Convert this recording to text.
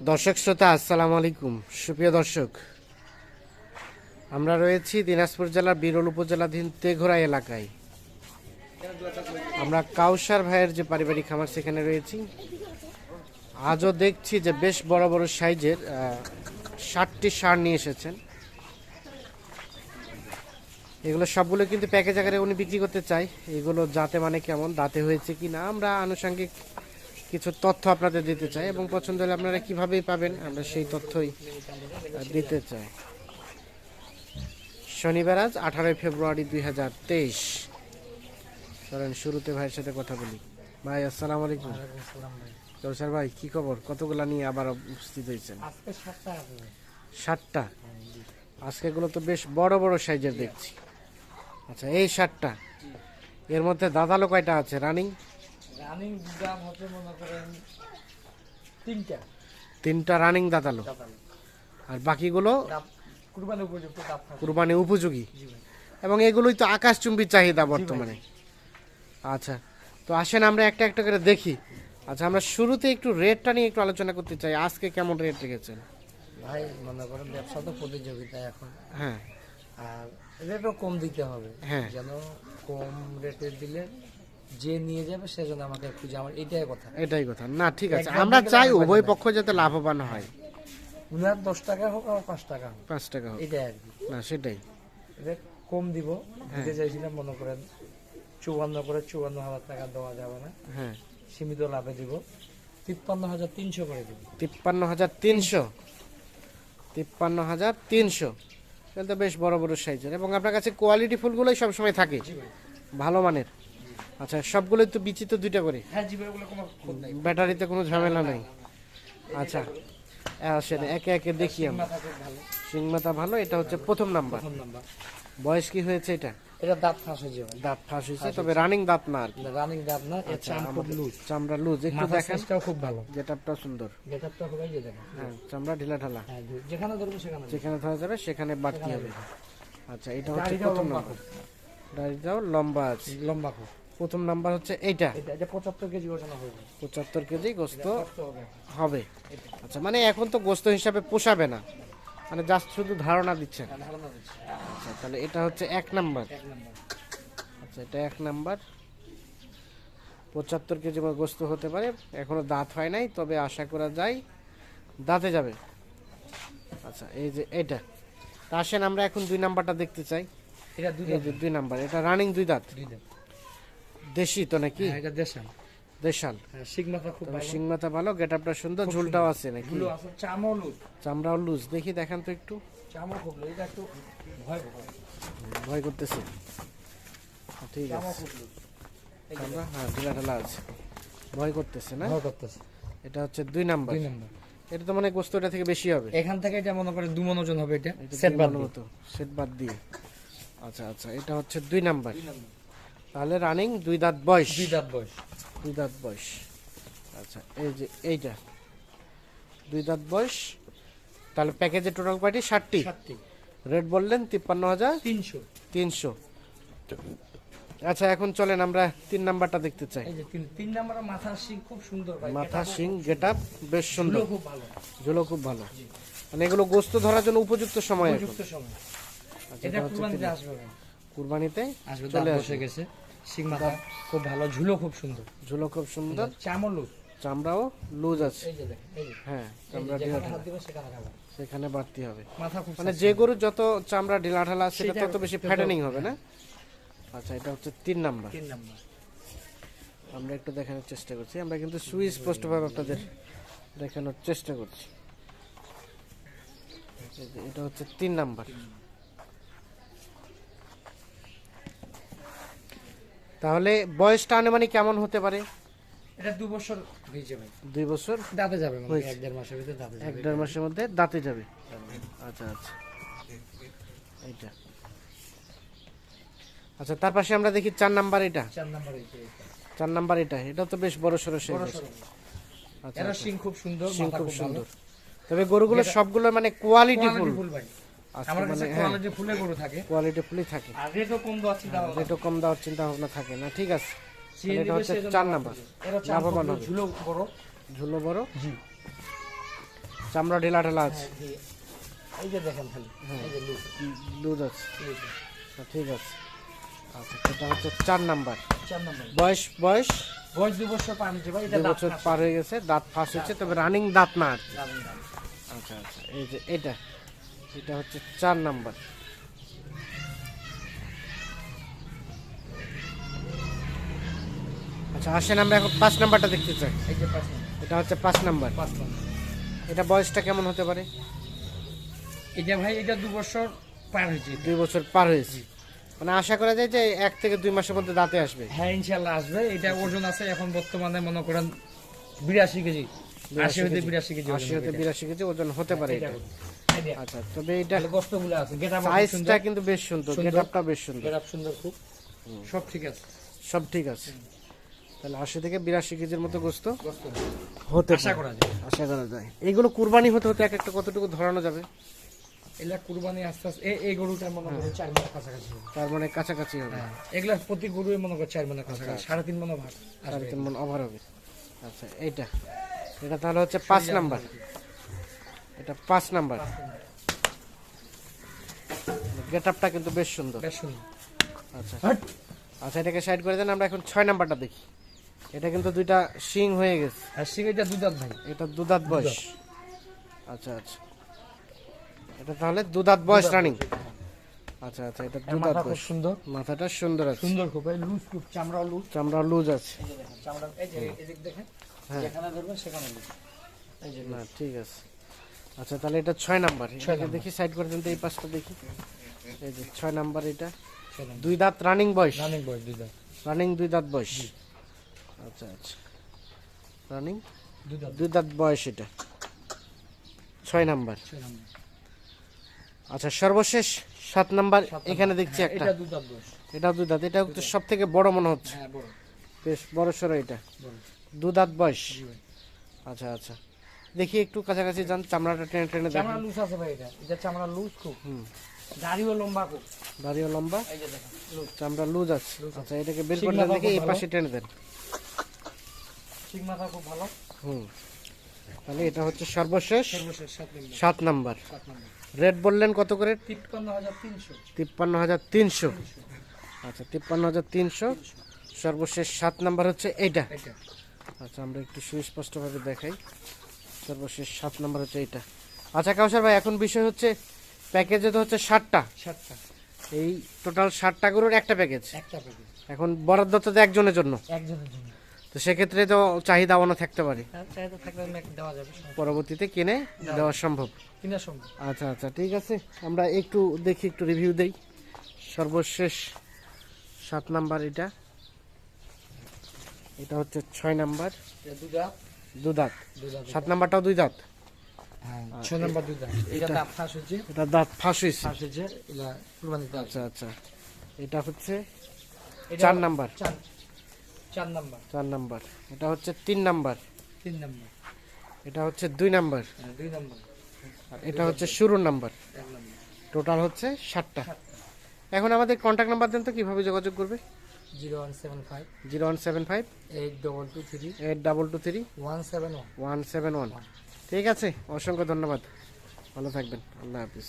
দর্শক শ্রোতা, আসসালামু আলাইকুম। সুপ্রিয় দর্শক, আমরা রয়েছি দিনাজপুর জেলার বিরল উপজেলাধীন তেঘোড়া এলাকায়। আমরা কাউসার ভাইয়ের যে পারিবারিক খামার সেখানে রয়েছি। আজও দেখছি যে বেশ বড় বড় সাইজের ষাটটি সার নিয়ে এসেছেন। এগুলো সবগুলো কিন্তু প্যাকেজ আকারে উনি বিক্রি করতে চাই এগুলো জাতে মানে কেমন, দাঁতে হয়েছে কি না আমরা আনুষঙ্গিক কিছু তথ্য আপনাদের দিতে চাই এবং পছন্দ হলে আপনারা কিভাবেই পাবেন আমরা সেই তথ্যই দিতে চাই। শনিবার আজ আঠারোই ফেব্রুয়ারি দুই হাজার তেইশ। চলেন শুরুতে ভাইয়ের সাথে কথা বলি। ভাই আসসালাম আলাইকুম। কৌশার ভাই কি খবর? কতগুলা নিয়ে আবার উপস্থিত হয়েছেন? ষাটটা আজকে এগুলো তো বেশ বড় বড় সাইজের দেখছি। আচ্ছা এই ষাটটা এর মধ্যে দাদালো কয়টা আছে? রানিং? রানিং দাম হচ্ছে মনে করেন তিনটা। তিনটা রানিং দাদালো দাঁতালো। আর বাকিগুলো কুরবানি উপযুক্ত কুরবানি উপযোগী। এবং এগুলোই তো আকাশচুম্বী চাহিদা বর্তমানে। আচ্ছা তো আসেন আমরা একটা একটা করে দেখি। আচ্ছা আমরা শুরুতে একটু রেটটা নিয়ে একটু আলোচনা করতে চাই। আজকে কেমন রেট রেখেছেন? ভাই মনে করেন ব্যবসা তো প্রতিযোগিতা এখন। হ্যাঁ। আর রেটও কম দিতে হবে। হ্যাঁ। যেন কম রেটে দিলে যে নিয়ে যাবে সে যেন আমাকে খুঁজে আমার এটাই কথা। এটাই কথা। না ঠিক আছে। আমরা চাই উভয়। পক্ষ যাতে লাভবান হয়। উনার দশ টাকা হোক আর পাঁচ টাকা হোক। পাঁচ টাকা হোক। এটাই আর কি। না সেটাই। কম দিব। হ্যাঁ। দিতে চাইছিলাম মনে করেন চুয়ান্ন করে চুয়ান্ন হাজার টাকা দেওয়া যাবে না। হ্যাঁ। সীমিত লাভে দিব। তিপ্পান্ন হাজার তিনশো করে দিব। তিপ্পান্ন হাজার তিনশো। তিপ্পান্ন হাজার তিনশো। এটা তো বেশ বড় বড় সাইজের। এবং আপনার কাছে কোয়ালিটি ফুলগুলোই সবসময় থাকে। ভালো মানের। আচ্ছা সবগুলোই তো বিচিত্র দুইটা করে? হ্যাঁ জি ভাই ওগুলো কোনো খুঁত নাই। ব্যাটারিতে কোনো ঝামেলা নাই? আচ্ছা আসেন একে একে দেখি আমরা। মাথা খুব ভালো এটা হচ্ছে প্রথম নাম্বার। বয়স কি হয়েছে এটা? এটা দাঁত ফাঁস হয়েছে দাঁত ফাঁস হয়েছে তবে রানিং দাঁত না আর। রানিং দাঁত না আচ্ছা, খুব লুজ চামড়া লুজ একটু মাথা দেখেন। খুব ভালো। গেটআপটা সুন্দর। গেটআপটা এই যে দেখেন। হ্যাঁ চামড়া ঢিলা ঢালা। হ্যাঁ যেখানে ধরবো সেখানে যেখানে ধরা যাবে সেখানে বাড়তি হবে। আচ্ছা এটা হচ্ছে প্রথম নাম্বার। দাড়িটাও লম্বা আছে। লম্বা খুব। প্রথম নাম্বার হচ্ছে এইটা। এটা পঁচাত্তর কেজি ওজন হবে। পঁচাত্তর কেজি গোস্ত হবে। আচ্ছা মানে এখন তো গোস্ত হিসাবে পোষাবে না। মানে জাস্ট শুধু ধারণা দিচ্ছেন এটা ধারণা দিচ্ছি। আচ্ছা তাহলে এটা হচ্ছে এক নাম্বার। আচ্ছা এটা এক নাম্বার। পঁচাত্তর কেজি মতো গোস্ত হতে পারে। এখনও দাঁত হয় নাই তবে আশা করা যায় দাঁতে যাবে। আচ্ছা এই যে এটা। তা আসেন আমরা এখন দুই নাম্বারটা দেখতে চাই। এটা দুই দুই নাম্বার এটা রানিং দুই দাঁত। দুই দাঁত। দেশি তো নাকি? হ্যাঁ এটা দেশাল। দেশাল। হ্যাঁ খুব ভালো। সিংমাথা ভালো গেটআপটা সুন্দর ঝুলটাও আছে নাকি? লুজ। চামড়াও লুজ। দেখি দেখেন তো একটু। চামও খুব লুজ এটা একটু ভয় করতেছে। ঠিক আছে। চামড়া? হ্যাঁ ঢিলা ঢালা আছে। ভয় করতেছে না? ভয় করতেছে। এটা হচ্ছে দুই নাম্বার। দুই নম্বর। এটা তো মানে গোস্তটা থেকে বেশি হবে। এখান থেকে এটা মনে করে দুমন ওজন হবে এটা। এটা সেট বাদ মতো। সেট বাদ দিয়ে। আচ্ছা আচ্ছা এটা হচ্ছে দুই নাম্বার। তাহলে রানিং দুই দাঁত বয়স। দুই দাঁত বয়স। দুই দাঁত বয়স। আচ্ছা এই যে এইটা। দুই দাঁত বয়স। তাহলে প্যাকেজে টোটাল কয়টি ষাটটি। রেট বললেন তিপ্পান্ন হাজার তিনশো। তিনশো। আচ্ছা এখন চলেন আমরা তিন নাম্বারটা দেখতে চাই। তিন নম্বরের মাথার শিং খুব সুন্দর মাথা সিং গেট আপ বেশ সুন্দর। খুব ভালো। ঝুলো খুব ভালো। মানে এগুলো গোস্ত ধরার জন্য উপযুক্ত সময় উপযুক্ত সময়। আচ্ছা, এটা কুরবানিতে আসবে কুরবানিতে আসবে চলে। বসে গেছে। শিং খুব ভালো ঝুলো খুব সুন্দর। ঝুলো খুব সুন্দর। চামও লুজ। চামড়াও লুজ আছে। হ্যাঁ চামড়া ঢিলা সেখানে বাড়তি হবে। মানে যে গরুর যত চামড়া ঢিলা ঢালা সেটা সেটা- তত বেশি ফ্যাটেনিং হবে না? আচ্ছা এটা হচ্ছে তিন নাম্বার। তিন নম্বর। আমরা একটু দেখানোর চেষ্টা করছি। আমরা কিন্তু সুস্পষ্টভাবে আপনাদের দেখানোর চেষ্টা করছি। এটা হচ্ছে তিন নাম্বার। তাহলে বয়সটা আনুমানিক কেমন হতে পারে? এটা দু বছর দুই বছর দাঁতে যাবে মানে এক দেড় মাসের ভিতরে দাঁতে এক দেড় মাসের মধ্যে দাঁতে যাবে। আচ্ছা আচ্ছা। এইটা। আচ্ছা তার পাশে আমরা দেখি চার নাম্বার এটা। চার নম্বর এটা। চার নাম্বার এটা এটা তো বেশ বড় সাইজ সড়ো। আচ্ছা এরা আচ্ছা। শিং খুব সুন্দর সিং খুব সুন্দর। তবে গরুগুলো সবগুলো মানে কোয়ালিটি ফুল ভাই। আমার মানে কাছে হ্যাঁ কোয়ালিটি ফুলে গরু থাকে। কোয়ালিটি ফুলই থাকে। আর রেটও কম চিন্তা ভাবনা। রেটও কম দেওয়ার চিন্তা ভাবনা থাকে না ঠিক আছে। এটা হচ্ছে চার নাম্বার। লাভবান হবে। ঝুলো বড়। ঝুলো বড়? জি। চামড়া ঢেলা ঢেলা আছে। হ্যাঁ, এই- এই যে দেখেন খালি লুজ। দুধ আছে। আচ্ছা, ঠিক আছে। আচ্ছা এটা হচ্ছে চার নাম্বার। চার নম্বর। বয়স বয়স? বয়স দু বছর পার হচ্ছে ভাই এটা দাঁত বছর ফাঁস। পার হয়ে গেছে দাঁত ফাঁস হচ্ছে তবে রানিং দাঁত না। আচ্ছা আচ্ছা এই যে এটা। এটা হচ্ছে চার নাম্বার। আচ্ছা আসেন আমরা এখন পাঁচ নাম্বারটা দেখতে চাই। এটা হচ্ছে পাঁচ নাম্বার। এটা বয়সটা কেমন হতে পারে? এটা ভাই এটা দু বছর পার হয়েছে দুই বছর পার হয়েছে। মানে আশা করা যায় যে এক থেকে দুই মাসের মধ্যে দাঁতে আসবে। হ্যাঁ ইনশাল্লাহ আসবে। এটা ওজন আছে এখন বর্তমানে মনে করেন বিরাশি কেজি। আশি হতে বিরাশি কেজি। আশি হতে বিরাশি কেজি ওজন হতে পারে এটা আচ্ছা তবে এটা কষ্ট আছে। গেটা সাইজটা কিন্তু বেশ সুন্দর। গেটআপটা বেশ সুন্দর। সুন্দর খুব। সব ঠিক আছে। সব ঠিক আছে। তাহলে আশি থেকে বিরাশি কেজির মতো গোস্ত হতে আশা করা যায়। আশা করা যায়। এগুলো কুরবানি হতে হতে এক একটা কতটুকু ধরানো যাবে? এগুলা কুরবানি আস্তে আস্তে এই- গরুটা মনে করে চার মনের কাছাকাছি হবে। মানে কাছাকাছি হবে। হ্যাঁ এগুলা প্রতি গরুই মনে করে চার মনের কাছাকাছি। সাড়ে তিন মনে ভাগ সাড়ে তিন মন ওভার হবে। আচ্ছা এইটা। এটা তাহলে হচ্ছে পাঁচ নাম্বার। এটা পাঁচ নাম্বার। গেট আপটা কিন্তু বেশ সুন্দর। বেশ সুন্দর। আচ্ছা। আচ্ছা এটাকে সাইড করে দেন আমরা এখন ছয় নাম্বারটা দেখি। এটা কিন্তু দুইটা শিং হয়ে গেছে। আর সিঙ্গিটা দুধাত ভাই। এটা দুদাত বয়স। আচ্ছা আচ্ছা। এটা তাহলে দুদাত বয়স রানিং। আচ্ছা আচ্ছা এটা দুদাত খুব বয়স। সুন্দর। মাথাটা সুন্দর আছে। সুন্দর খুব এই লুজ খুব চামড়া লুজ। চামড়া লুজ আছে। এই চামড়া এই যে এদিক দেখেন হ্যাঁ। যেখানে ধরবেন সেখানে লুজ। এই যে না ঠিক আছে। আচ্ছা তাহলে এটা ছয় নাম্বার। নাম্বার। দেখি সাইড করে দেন তো এই পাশটা দেখি। এই যে ছয় নাম্বার এটা। দুই দাঁত রানিং বয়স। রানিং বয়স দুধাত রানিং দুই দাঁত বয়স। আচ্ছা আচ্ছা। রানিং দুই দাঁত। বয়স এটা। ছয় নাম্বার। আচ্ছা সর্বশেষ সাত নাম্বার এখানে দেখছি হ্যাঁ, একটা। এটা দুই দাঁত এটা তো সব থেকে বড় মনে হচ্ছে। হ্যাঁ বেশ বড় সড়ো এটা দু দাঁত বয়স। আচ্ছা আচ্ছা। দেখি একটু কাছাকাছি যান চামড়াটা টেনে টেনে চামড়া দেখেন লুজ আছে ভাই এটা। এটা চামড়া লুজ খুব। হুম। দাড়িও লম্বা খুব। দাঁড়িয়ে লম্বা? এই যে দেখেন লুজ। চামড়া লুজ আছে। আচ্ছা এটাকে বের করে দেন দেখি এই পাশে টেনে দেন। ঠিক মাথা খুব ভালো। হুম। তাহলে এটা হচ্ছে সর্বশেষ। সর্বশেষ সাত নম্বর। রেট বললেন কত করে? তিপ্পান্ন হাজার তিনশো। তিপ্পান্ন হাজার তিনশো। আচ্ছা তিপ্পান্ন হাজার তিনশো। সর্বশেষ সাত নাম্বার হচ্ছে এইটা। এটা আচ্ছা আমরা একটু সুস্পষ্টভাবে দেখাই। সর্বশেষ সাত নম্বর হচ্ছে এইটা। আচ্ছা কাউসার ভাই এখন বিষয় হচ্ছে প্যাকেজে তো হচ্ছে ষাটটা সাতটা। এই টোটাল ষাটটা গরুর একটা প্যাকেজ একটা প্যাকেজ এখন বরাদ্দ তো একজনের জন্য। একজনের জন্য। তো সেক্ষেত্রে তো চাহিদা অন্য থাকতে পারে। হ্যাঁ চাহিদা থাকলে দেওয়া যাবে পরবর্তীতে কিনে দেওয়া সম্ভব। কিনা সম্ভব। আচ্ছা আচ্ছা ঠিক আছে। আমরা একটু দেখি একটু রিভিউ দেই। সর্বশেষ সাত নাম্বার এটা। এটা হচ্ছে ছয় নাম্বার। এটা দুধা দু দাঁত। সাত নাম্বারটাও দুই দাঁত। হ্যাঁ ছয় নম্বর দুধা এটা দাঁত ফাঁস হচ্ছে এটা দাঁত ফাঁস হয়েছে। ফাঁস হচ্ছে এটা কুরবানিতে আচ্ছা আচ্ছা। এটা হচ্ছে চার নাম্বার। চার চার নাম্বার। চার নাম্বার। এটা হচ্ছে তিন নাম্বার। তিন নাম্বার। এটা হচ্ছে দুই নাম্বার। হ্যাঁ, দুই নাম্বার। এটা হচ্ছে শুরুর নাম্বার। টোটাল হচ্ছে ষাটটা এখন আমাদের কন্ট্যাক্ট নাম্বার দেন তো কীভাবে যোগাযোগ করবে? Zero one seven five. Zero one seven five. Eight double two three. Eight double two three. One seven one. One seven one. ঠিক আছে অসংখ্য ধন্যবাদ। ভালো থাকবেন। আল্লাহ হাফিজ।